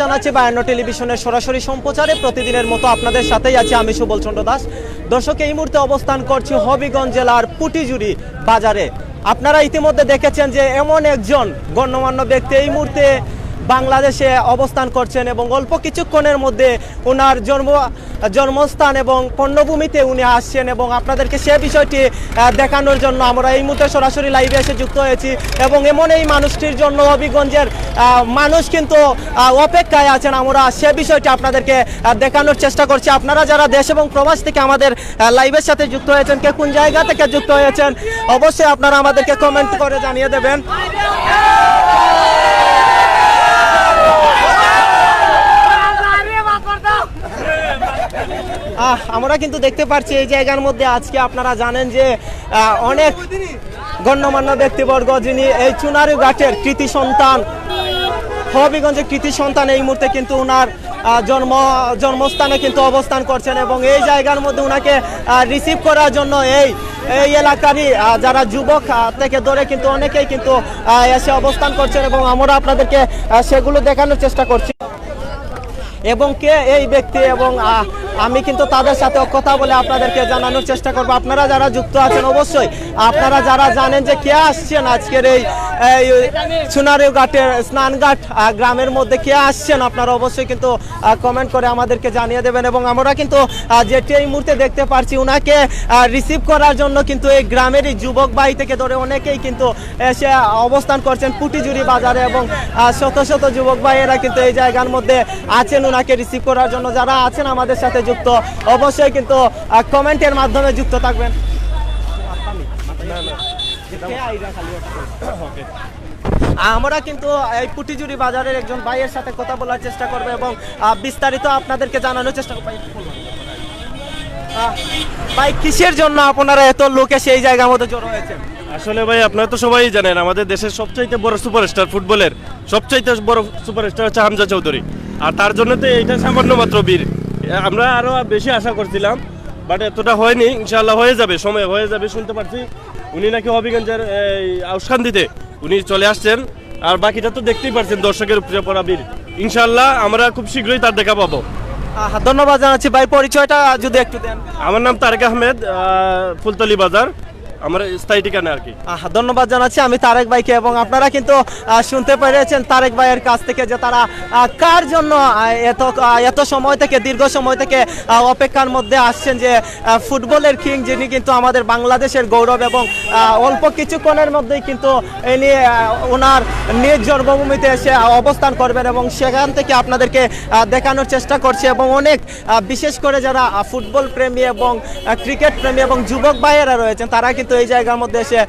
জানাচ্ছি বায়ান্ন টেলিভিশনের সরাসরি সম্প্রচারে। প্রতিদিনের মতো আপনাদের সাথেই আছি আমি সুবল চন্দ্র দাস। দর্শক, এই মুহূর্তে অবস্থান করছি হবিগঞ্জ জেলার পুটিজুরি বাজারে। আপনারা ইতিমধ্যে দেখেছেন যে এমন একজন গণ্যমান্য ব্যক্তি এই মুহূর্তে বাংলাদেশে অবস্থান করছেন এবং অল্প কিছুক্ষণের মধ্যে ওনার জন্ম, জন্মস্থান এবং পণ্যভূমিতে উনি আসছেন এবং আপনাদেরকে সে বিষয়টি দেখানোর জন্য আমরা এই মুহূর্তে সরাসরি লাইভে এসে যুক্ত হয়েছি এবং এমন এই মানুষটির জন্য হবিগঞ্জের মানুষ কিন্তু অপেক্ষায় আছেন। আমরা সে বিষয়টি আপনাদেরকে দেখানোর চেষ্টা করছি। আপনারা যারা দেশ এবং প্রবাস থেকে আমাদের লাইভের সাথে যুক্ত হয়েছেন, কে কোন জায়গা থেকে যুক্ত হয়েছেন, অবশ্যই আপনারা আমাদেরকে কমেন্ট করে জানিয়ে দেবেন। আমরা কিন্তু দেখতে পাচ্ছি এই জায়গার মধ্যে আজকে আপনারা জানেন যে অনেক গণ্যমান্য ব্যক্তিবর্গ যিনি এই চুনারু ঘাটের কৃতি সন্তান, হবিগঞ্জের কৃতি সন্তান এই মুহূর্তে কিন্তু ওনার জন্ম, জন্মস্থানে কিন্তু অবস্থান করছেন এবং এই জায়গার মধ্যে ওনাকে রিসিভ করার জন্য এই এই এলাকারই যারা যুবক থেকে ধরে কিন্তু অনেকেই কিন্তু এসে অবস্থান করছেন এবং আমরা আপনাদেরকে সেগুলো দেখানোর চেষ্টা করছি। এবং কে এই ব্যক্তি এবং আমি কিন্তু তাদের সাথে কথা বলে আপনাদেরকে জানানোর চেষ্টা করব। আপনারা যারা যুক্ত আছেন, অবশ্যই আপনারা যারা জানেন যে কে আসছেন আজকের এই এই সোনারিও ঘাটের স্নানঘাট গ্রামের মধ্যে কে আসছেন আপনারা অবশ্যই কিন্তু কমেন্ট করে আমাদেরকে জানিয়ে দেবেন এবং আমরা কিন্তু যেটি এই মুহূর্তে দেখতে পারছি ওনাকে রিসিভ করার জন্য কিন্তু এই গ্রামেরই যুবক ভাই থেকে ধরে অনেকেই কিন্তু এসে অবস্থান করছেন পুটিজুরি বাজারে এবং শত শত যুবক ভাইয়েরা কিন্তু এই জায়গার মধ্যে আছেন ওনাকে রিসিভ করার জন্য। যারা আছেন আমাদের সাথে যুক্ত। অবশ্যই কিন্তু কমেন্টের মাধ্যমে যুক্ত থাকবেন। আমরা কিন্তু এই পুটিজুরি বাজারের একজন ভাইয়ের সাথে কথা বলার চেষ্টা করব এবং বিস্তারিত আপনাদেরকে জানানোর চেষ্টা করব। ভাই, কিসের জন্য আপনারা এত লোক এসে এই জায়গার মধ্যে জড়ো হয়েছেন? আসলে ভাই আপনারা তো সবাই জানেন আমাদের দেশের সবচাইতে বড় সুপারস্টার ফুটবলের সবচাইতে বড় সুপারস্টার হচ্ছে হামজা চৌধুরী। আর তার জন্য তো এইটা সামান্য মাত্র বীর। আমরা আরও বেশি আশা করছিলাম বাট এতটা হয়নি। ইনশাল্লাহ হয়ে যাবে সময় হয়ে যাবে শুনতে পারছি। উনি নাকি হবিগঞ্জের এই আউসকান্দিতে উনি চলে আসছেন। আর বাকিটা তো দেখতেই পারছেন দর্শকের উপরে পড়া বীর ইনশাল্লাহ আমরা খুব শীঘ্রই তার দেখা পাবো। ধন্যবাদ জানাচ্ছি। ভাই পরিচয়টা যদি একটু দেন। আমার নাম তারেক আহমেদ ফুলতলি বাজার। আমার স্থায়ী ঠিকানা আর কি। ধন্যবাদ জানাচ্ছি আমি তারেক ভাইকে এবং আপনারা কিন্তু শুনতে পেরেছেন তারেক ভাইয়ের কাছ থেকে যে তারা কার জন্য এত এত সময় থেকে দীর্ঘ সময় থেকে অপেক্ষার মধ্যে আসছেন যে ফুটবলের কিং যিনি কিন্তু আমাদের বাংলাদেশের গৌরব এবং অল্প কিছুক্ষণের মধ্যেই কিন্তু আহ, ওনার নিজ জন্মভূমিতে এসে অবস্থান করবেন এবং সেখান থেকে আপনাদেরকে দেখানোর চেষ্টা করছে এবং অনেক বিশেষ করে যারা ফুটবল প্রেমী এবং ক্রিকেট প্রেমী এবং যুবক ভাইয়েরা রয়েছেন তারা কিন্তু এই জায়গার মধ্যে এসে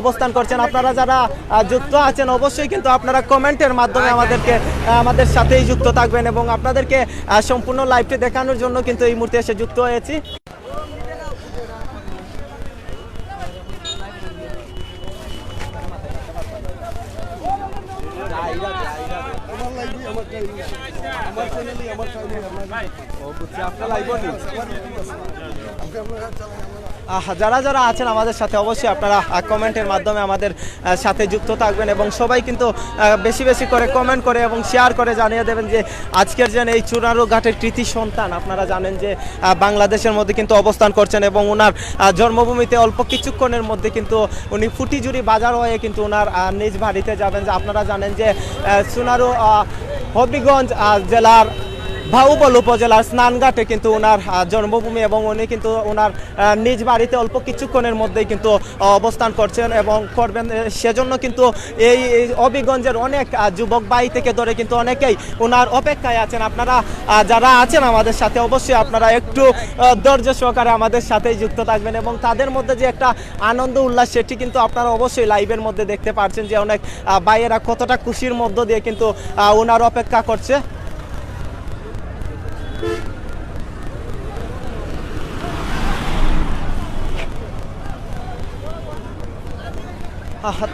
অবস্থান করছেন। আপনারা যারা যুক্ত আছেন অবশ্যই কিন্তু আপনারা কমেন্টের মাধ্যমে আমাদেরকে আমাদের সাথেই যুক্ত থাকবেন এবং আপনাদেরকে সম্পূর্ণ লাইভটি দেখানোর জন্য কিন্তু এই মুহূর্তে এসে যুক্ত হয়েছি। আহ, যারা যারা আছেন আমাদের সাথে অবশ্যই আপনারা কমেন্টের মাধ্যমে আমাদের সাথে যুক্ত থাকবেন এবং সবাই কিন্তু বেশি বেশি করে কমেন্ট করে এবং শেয়ার করে জানিয়ে দেবেন যে আজকের যেন এই চুনারু ঘাটের কৃতি সন্তান। আপনারা জানেন যে বাংলাদেশের মধ্যে কিন্তু অবস্থান করছেন এবং ওনার জন্মভূমিতে অল্প কিছুক্ষণের মধ্যে কিন্তু উনি ফুটিজুরি বাজার হয়ে কিন্তু ওনার নিজ বাড়িতে যাবেন। যে আপনারা জানেন যে চুনারু হবিগঞ্জ জেলার বাহুবল উপজেলার স্নানঘাটে কিন্তু ওনার জন্মভূমি এবং উনি কিন্তু ওনার নিজ বাড়িতে অল্প কিছুক্ষণের মধ্যেই কিন্তু অবস্থান করছেন এবং করবেন। সেজন্য কিন্তু এই অবিগঞ্জের অনেক যুবক বাই থেকে ধরে কিন্তু অনেকেই ওনার অপেক্ষায় আছেন। আপনারা যারা আছেন আমাদের সাথে অবশ্যই আপনারা একটু ধৈর্য সহকারে আমাদের সাথেই যুক্ত থাকবেন এবং তাদের মধ্যে যে একটা আনন্দ উল্লাস সেটি কিন্তু আপনারা অবশ্যই লাইভের মধ্যে দেখতে পাচ্ছেন যে অনেক আহ, ভাইয়েরা কতটা খুশির মধ্য দিয়ে কিন্তু ওনার অপেক্ষা করছে।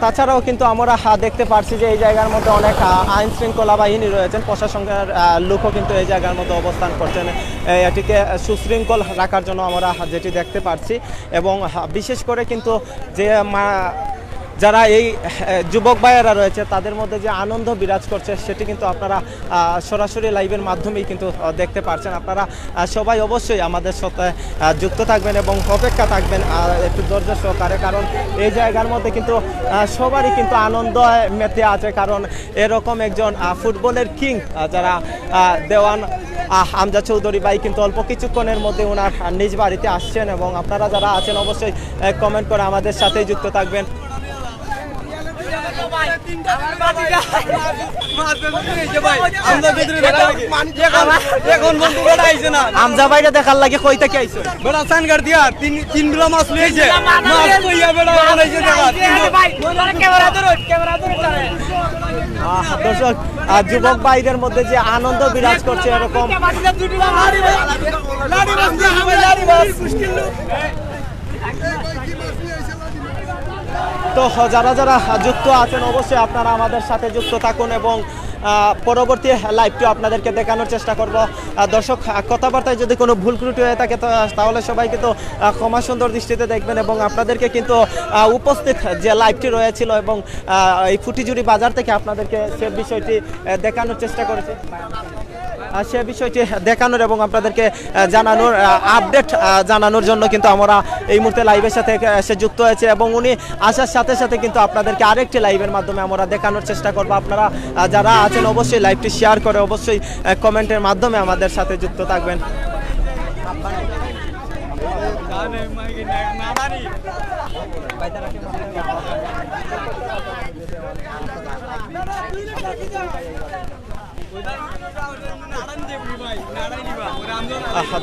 তাছাড়াও কিন্তু আমরা দেখতে পারছি যে এই জায়গার মধ্যে অনেক আইন শৃঙ্খলা বাহিনী রয়েছেন প্রশাসনের লোকও কিন্তু এই জায়গার মধ্যে অবস্থান করছেন। এটিকে সুশৃঙ্খল রাখার জন্য আমরা যেটি দেখতে পারছি। এবং বিশেষ করে কিন্তু যে যারা এই যুবক ভাইয়েরা রয়েছে তাদের মধ্যে যে আনন্দ বিরাজ করছে সেটি কিন্তু আপনারা সরাসরি লাইভের মাধ্যমেই কিন্তু দেখতে পারছেন। আপনারা সবাই অবশ্যই আমাদের সাথে যুক্ত থাকবেন এবং অপেক্ষা থাকবেন একটু ধৈর্য সহকারে কারণ এই জায়গার মধ্যে কিন্তু সবারই কিন্তু আনন্দ মেতে আছে কারণ এরকম একজন ফুটবলের কিং যারা দেওয়ান আহ, হামজা চৌধুরী ভাই কিন্তু অল্প কিছুক্ষণের মধ্যে ওনার নিজ বাড়িতে আসছেন এবং আপনারা যারা আছেন অবশ্যই কমেন্ট করে আমাদের সাথেই যুক্ত থাকবেন। ভাইরা দেখার লাগে কই থেকে আইছো বেড়া সানগার দিয়া তিন তিন বিলা মাছ লইছে মাছ কইয়া বেড়া বানাইছে দেখা আহ, দর্শক আহ, যুবক ভাইদের মধ্যে যে আনন্দ বিরাজ করছে এরকম তো যারা যারা যুক্ত আছেন, অবশ্যই আপনারা আমাদের সাথে যুক্ত থাকুন এবং পরবর্তী লাইভটি আপনাদেরকে দেখানোর চেষ্টা করব। দর্শক কথাবার্তায় যদি কোনো ভুল ত্রুটি হয়ে থাকে তাহলে সবাই কিন্তু ক্ষমা সুন্দর দৃষ্টিতে দেখবেন এবং আপনাদেরকে কিন্তু উপস্থিত যে লাইভটি রয়েছিল এবং এই ফুটিজুরি বাজার থেকে আপনাদেরকে সে বিষয়টি দেখানোর চেষ্টা করেছি। সে বিষয়টি দেখানোর এবং আপনাদেরকে জানানোর আপডেট জানানোর জন্য কিন্তু আমরা এই মুহূর্তে লাইভের সাথে এসে যুক্ত হয়েছে এবং উনি আসার সাথে সাথে কিন্তু আপনাদেরকে আরেকটি লাইভের মাধ্যমে আমরা দেখানোর চেষ্টা করব। আপনারা যারা আছেন অবশ্যই লাইভটি শেয়ার করে, অবশ্যই কমেন্টের মাধ্যমে আমাদের সাথে যুক্ত থাকবেন।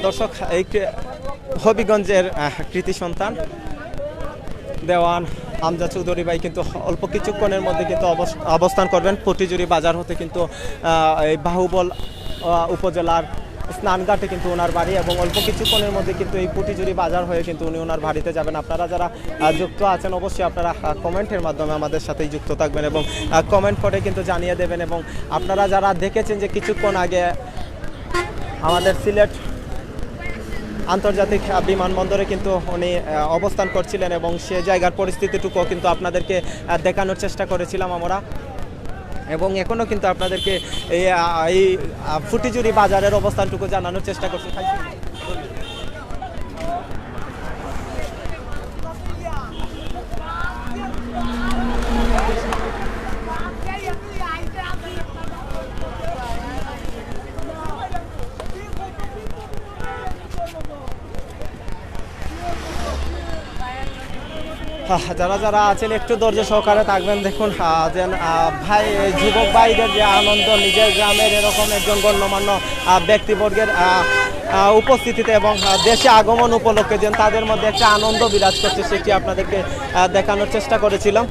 দর্শক, এই হবিগঞ্জের কৃতি সন্তান, দেওয়ান আমজা চৌধুরী ভাই কিন্তু অল্প কিছুক্ষণের মধ্যে কিন্তু অবস- অবস্থান করবেন। পটিজুরি বাজার হতে কিন্তু এই বাহুবল উপজেলার স্নানঘাটে কিন্তু ওনার বাড়ি এবং অল্প কিছুক্ষণের মধ্যে কিন্তু এই পটিজুরি বাজার হয়ে কিন্তু উনি ওনার বাড়িতে যাবেন। আপনারা যারা যুক্ত আছেন অবশ্যই আপনারা কমেন্টের মাধ্যমে আমাদের সাথেই যুক্ত থাকবেন এবং কমেন্ট করে কিন্তু জানিয়ে দেবেন এবং আপনারা যারা দেখেছেন যে কিছুক্ষণ আগে আমাদের সিলেট আন্তর্জাতিক বিমানবন্দরে কিন্তু উনি অবস্থান করছিলেন এবং সে জায়গার পরিস্থিতিটুকু কিন্তু আপনাদেরকে দেখানোর চেষ্টা করেছিলাম আমরা। এবং এখনও কিন্তু আপনাদেরকে এই ফুটিজুরি বাজারের অবস্থানটুকু জানানোর চেষ্টা করছি। যারা যারা আছেন, একটু ধৈর্য সহকারে থাকবেন। দেখুন যেন ভাই, যুবক ভাইদের যে আনন্দ, নিজের গ্রামের এরকম একজন গণ্যমান্য ব্যক্তিবর্গের উপস্থিতিতে এবং দেশে আগমন উপলক্ষে যেন তাদের মধ্যে একটা আনন্দ বিরাজ করছে, সেটি আপনাদেরকে দেখানোর চেষ্টা করেছিলাম।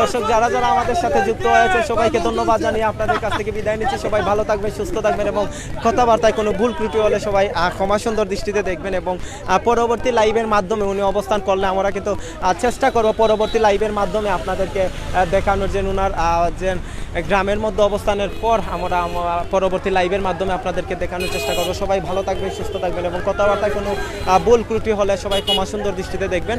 দর্শক যারা যারা আমাদের সাথে যুক্ত হয়েছে সবাইকে ধন্যবাদ জানিয়ে আপনাদের কাছ থেকে বিদায় নিচ্ছি। সবাই ভালো থাকবেন সুস্থ থাকবেন এবং কথাবার্তায় কোনো ভুল ত্রুটি হলে সবাই ক্ষমা সুন্দর দৃষ্টিতে দেখবেন এবং পরবর্তী লাইভের মাধ্যমে উনি অবস্থান করলে আমরা কিন্তু চেষ্টা করব পরবর্তী লাইভের মাধ্যমে আপনাদেরকে দেখানোর যে উনার যে গ্রামের মধ্যে অবস্থানের পর আমরা পরবর্তী লাইভের মাধ্যমে আপনাদেরকে দেখানোর চেষ্টা করব। সবাই ভালো থাকবেন, সুস্থ থাকবেন এবং কথাবার্তায় কোনো ভুল ত্রুটি হলে সবাই ক্ষমা সুন্দর দৃষ্টিতে দেখবেন।